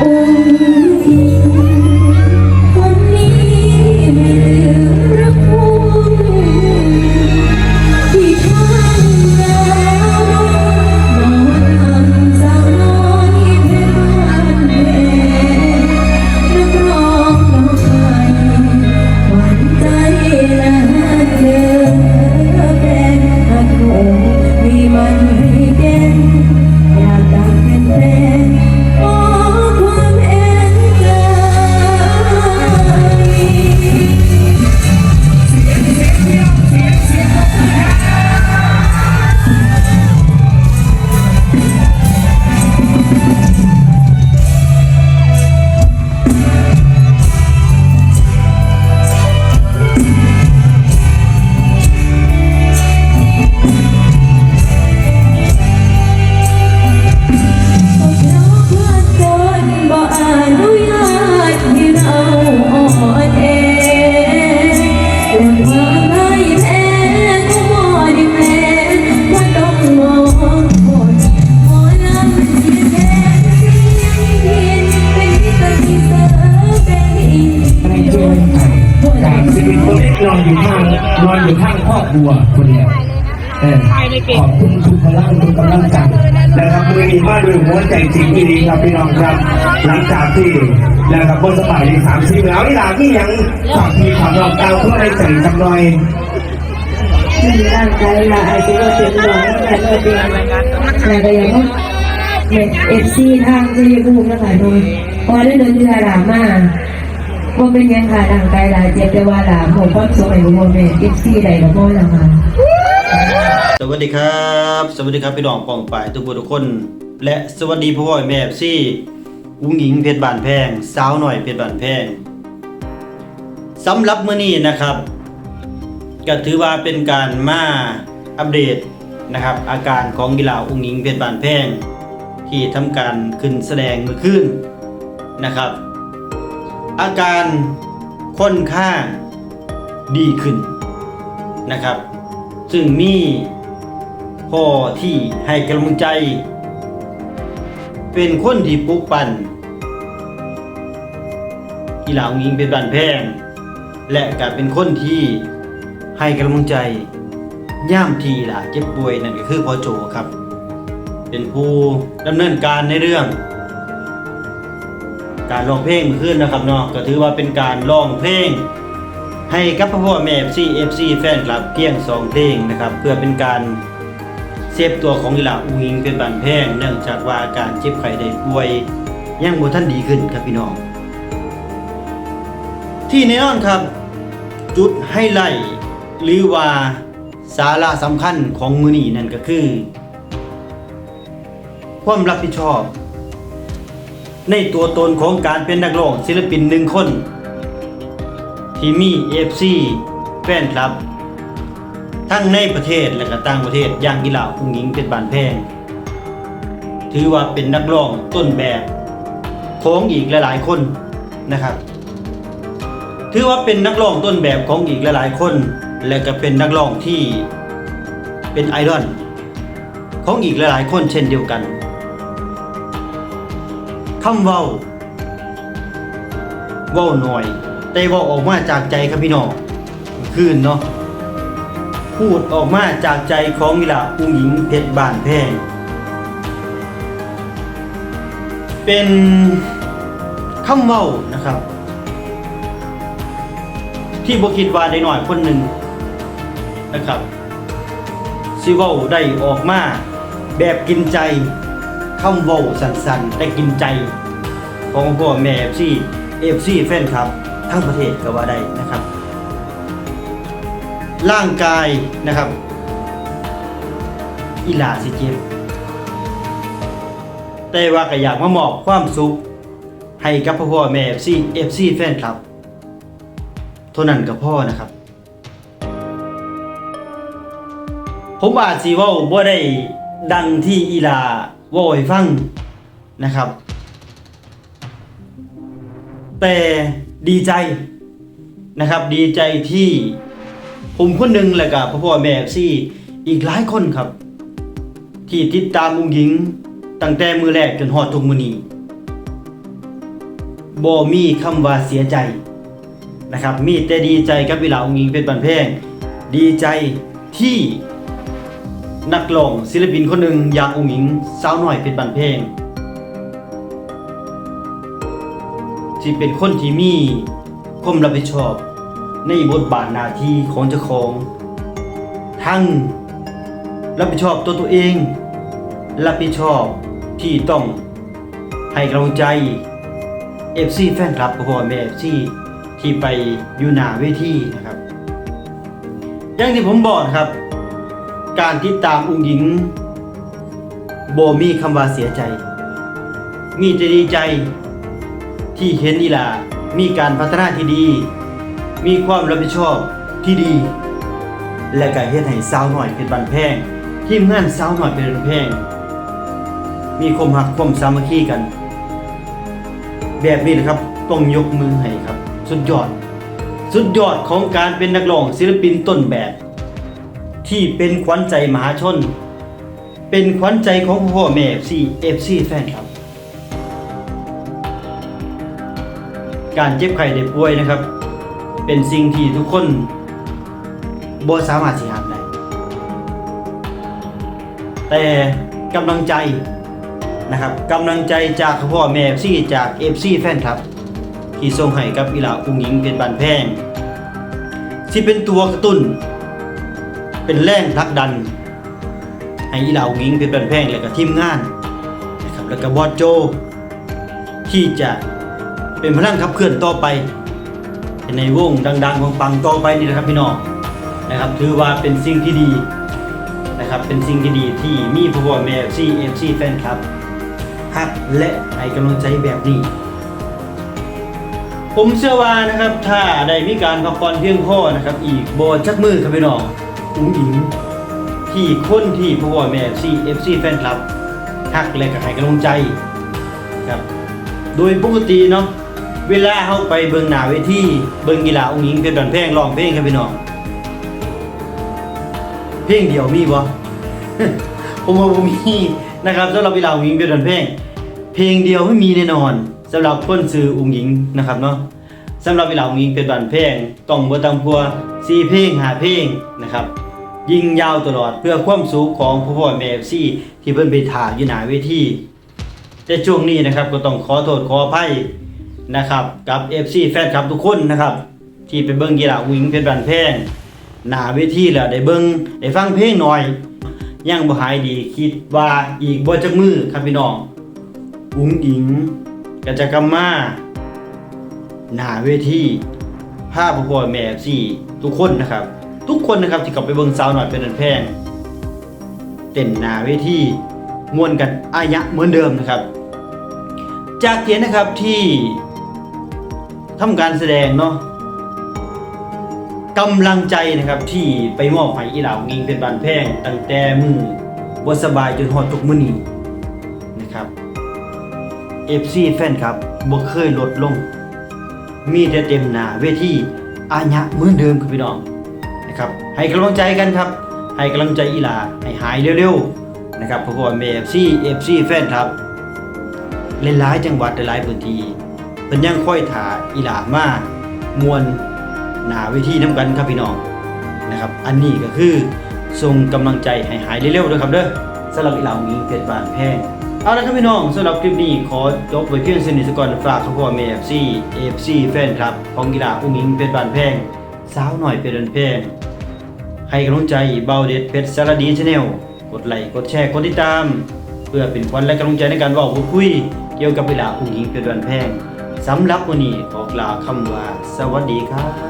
อุ้ บครัวคนเดียวเออขอบคุณทุกพลังทุกกำลังใจนะครับมือนี้มาดูหัวใจจริงที่ดีครับพี่น้องครับ หลังจากที่นะครับบนสบายในสามสิบแล้วนี่หลานที่ยังฝากพี่ฝากน้องเก้าเพื่อให้ใจจำหน่อยไม่มีร่างกายละอาจจะว่าเป็นหวังแต่เมื่อเดือนแต่ก็ยังต้องเป็นเอฟซีทางจะยังพูดนะคะโดยพอได้เดินที่ลาลามา ว่เป็นยังค่ะร่างกายลาเจ็บแต่ว่าลาผมก็สมัยโมเมนเอฟซีใดกับพ่อละมาสวัสดีครับ สวัสดีครับพี่น้องปองป่ายทุกผู้ทุกคน และสวัสดีพ่อพ่อแม่ซี่อุ้งหญิงเพชรบานแพงสาวหน่อยเพชรบานแพงสำหรับมื้อนี้นะครับก็ถือว่าเป็นการมาอัปเดตนะครับ อาการของกีฬาอุ้งหญิงเพชรบานแพงที่ทำการขึ้นแสดงเมื่อคืนนะครับ อาการค่อนข้างดีขึ้นนะครับ ซึ่งมีพ่อที่ให้กำลังใจ เป็นคนที่ปลุกปั่นกีฬาองยิงเป็นบันแพง และก็เป็นคนที่ให้กำลังใจย่ามทีล่ะเจ็บป่วยนั่นก็คือพ่อโจครับ เป็นผู้ดำเนินการในเรื่อง การร้องเพลงเมื่อคืนนะครับเนาะก็ถือว่าเป็นการร้องเพลง ให้กับพ่อพ่อแม่ FC FC แฟนคลับเพียงสองเพลงนะครับเพื่อเป็นการเซฟตัวของกีฬาอุงอิงเป็นบานแพงเนื่องจากว่าอาการเจ็บไข้ได้ป่วยยังบ่ทันดีขึ้นครับพี่น้อง ที่แน่นอนครับ จุดไฮไลท์หรือว่าสาระสำคัญของมือนี้นั่นก็คือ ความรับผิดชอบ ในตัวตนของการเป็นนักร้องศิลปินหนึ่งคน ที่มี FC แฟนคลับ ทั้งในประเทศและก็ต่างประเทศอย่างกีฬาอุ้งยิงเป็นบานแพง ถือว่าเป็นนักร้องต้นแบบของอีกหลายๆคนนะครับ ถือว่าเป็นนักร้องต้นแบบของอีกหลายๆคน และก็เป็นนักร้องที่เป็นไอดอลของอีกหลายๆคนเช่นเดียวกัน คำเว้าเว้าหน่อย แต่เว้าออกมาจากใจครับพี่น้องคืนเนาะพูดออกมาจากใจของวิลาอุ้งหญิงเพชรบานแพงเป็นคำเว้านะครับ ที่บ่คิดว่าได้หน่อยคนหนึ่งนะครับสิเว้าได้ออกมาแบบกินใจ คำเว้าสันๆได้กินใจ ของพ่อแม่เอฟซีเอฟซีแฟนครับ ทั้งประเทศก็ว่าได้นะครับ ร่างกายนะครับ อีหลาสิเจ็บแต่ว่าก็อยากมามอบความสุข ให้กับพ่อแม่เอฟซีเอฟซีแฟนครับเท่านั้นก็พ่อนะครับ ผมอาจสิเว่าบ่ได้ ดังที่อีหลาเว่าให้ฟังนะครับ แต่ดีใจนะครับ ดีใจที่ผมคนหนึ่งแล้วก็พ่อพ่อแม่ซี่อีกหลายคนครับ ที่ติดตามมุงหญิงตั้งแต่มือแรกจนฮอดทุกมือนี้บ่มีคำว่าเสียใจนะครับ มีแต่ดีใจกับเวลาองค์หญิงเป็นบันเพงดีใจที่ นักร้องศิลปินคนหนึ่งอย่างองหญิงสาวหน่อยเป็นบันเพงที่เป็นคนที่มีความรับผิดชอบ ในบทบาทหน้าที่ของเจ้าของ ทั้งรับผิดชอบตัวตัวเอง รับผิดชอบที่ต้องให้กำลังใจ FC แฟนคลับพ่อแม่ FC ที่ไปอยู่หน้าเวทีนะครับ อย่างที่ผมบอกครับ การติดตามอุ้งหญิงโบมีคำว่าเสียใจ มีแต่ดีใจที่เห็นอีหลามีการพัฒนาที่ดี มีความรับผิดชอบที่ดี และก็เฮ็ดให้สาวหน่อยเป็นบันแพงทีมงานสาวหน่อยเป็นบันแพงมีความหักความสามัคคีกัน แบบนี้นะครับต้องยกมือให้ครับ สุดยอด สุดยอดของการเป็นนักร้องศิลปินต้นแบบ ที่เป็นขวัญใจมหาชน เป็นขวัญใจของพ่อแม่ FC FC แฟนครับ การเจ็บไข้ได้ป่วยนะครับ เป็นสิ่งที่ทุกคนบ่สามารถสิหามได้แต่กำลังใจนะครับกำลังใจจากพ่อแม่ FC จาก FC แฟนครับ ที่ส่งให้กับอีหลาอุ้งหญิงเป็นบานแพงที่เป็นตัวกระตุ้น เป็นแรงผลักดัน ให้อีหลางิงเป็นบานแพงแล้วก็ทีมงานนะครับแล้วก็บอสโจ ที่จะเป็นพลังขับเคลื่อนต่อไป ในวงดังๆของปังต่อไปนี่นะครับพี่น้องนะครับถือว่าเป็นสิ่งที่ดีนะครับเป็นสิ่งที่ดีที่มีพ่อพ่อแม่ FC FC แฟนคลับฮักและให้กำลังใจแบบนี้ ผมเชื่อว่านะครับถ้าได้มีการพักผ่อนเพียงพอนะครับ อีกบอจักมือครับพี่น้อง อุ้งอิงที่คนที่พ่อพ่อแม่ FC FC แฟนคลับฮักและก็ให้กำลังใจครับโดยปกติเนาะเวลาเฮาไปเบิ่งหน้าเวทีเบิ่งกีฬาองค์หญิงเป็นบันเพลงร้องเพลงครับพี่น้องเพลงเดียวมีบ่ผมว่าบ่มีนะครับสำหรับกีฬาองค์หญิงเป็นบันเพลงเพลงเดียวไม่มีแน่นอนสำหรับคนซื้อองค์หญิงนะครับเนาะ สำหรับกีฬาองค์หญิงเป็นบันเพลงต้องบ่ต่ำกว่า4เพลง5เพลงนะครับ ยิงยาวตลอดเพื่อความสุขของผู้พ่อแม่ FC ที่เพิ่นไปถ่ายอยู่หน้าเวทีแต่ช่วงนี้นะครับก็ต้องขอโทษขออภัยนะครับกับ FC แฟนคลับทุกคนนะครับ ที่ไปเบิ่งกีฬาวิงเพชรบันแพงหน้าเวทีแล้วได้เบิ่งได้ฟังเพลงหน่อยยังบ่หายดีคิดว่าอีกบ่จักมือครับพี่น้องอุ้งอิงก็จกลับมา หน้าเวทีภาพพ่อแม่ FC ทุกคนนะครับ ทุกคนนะครับที่กลับไปเบิ่งสาวหน่อยเป็นบันแพงเต้นหน้าเวทีมวนกันอายะเหมือนเดิมนะครับ จากเกียนนะครับที่ทำการแสดงเนาะกำลังใจนะครับที่ไปมอบให้อีหลาวงิงเป็นบานแพงตั้งแต่มือบ่สบายจนฮอดทุกมื้อนี้นะครับ FC แฟนครับบ่เคยลดลง มีแต่เต็มหน้าเวทีอายะเหมือนเดิมครับพี่น้องนะครับให้กำลังใจกันครับ ให้กำลังใจอีหลาให้หายเร็วๆนะครับเพราะว่าแม่ FC FC แฟนครับเล่นหลายจังหวัดหลายพื้นที่เพิ่นยังค่อยถ่าอีหลามามวนหนาเวทีน้ำกันครับพี่น้องนะครับอันนี้ก็คือส่งกำลังใจให้หายเร็วๆด้วยครับเด้อสำหรับอีหลาของนี้เพชรบานแพง เอาละครับพี่น้องสำหรับคลิปนี้ขอจบไว้เพียงเท่านี้สก่อนฝากทุกคนเมฟซีเอฟซีแฟนครับของกีฬาอุ้งอิงเพชรบานแพงสาวหน่อยเพชรบานแพงให้กำลังใจเบาเด็ดเพชรสารดีชาแนลกดไลค์กดแชร์กดติดตาม เพื่อเป็นขวัญและกำลังใจในการว่าพูดคุย เกี่ยวกับเวลาอุ้งอิงเป็นวันแพงสำหรับวันนี้ขอกล่าวคำว่าสวัสดีครับ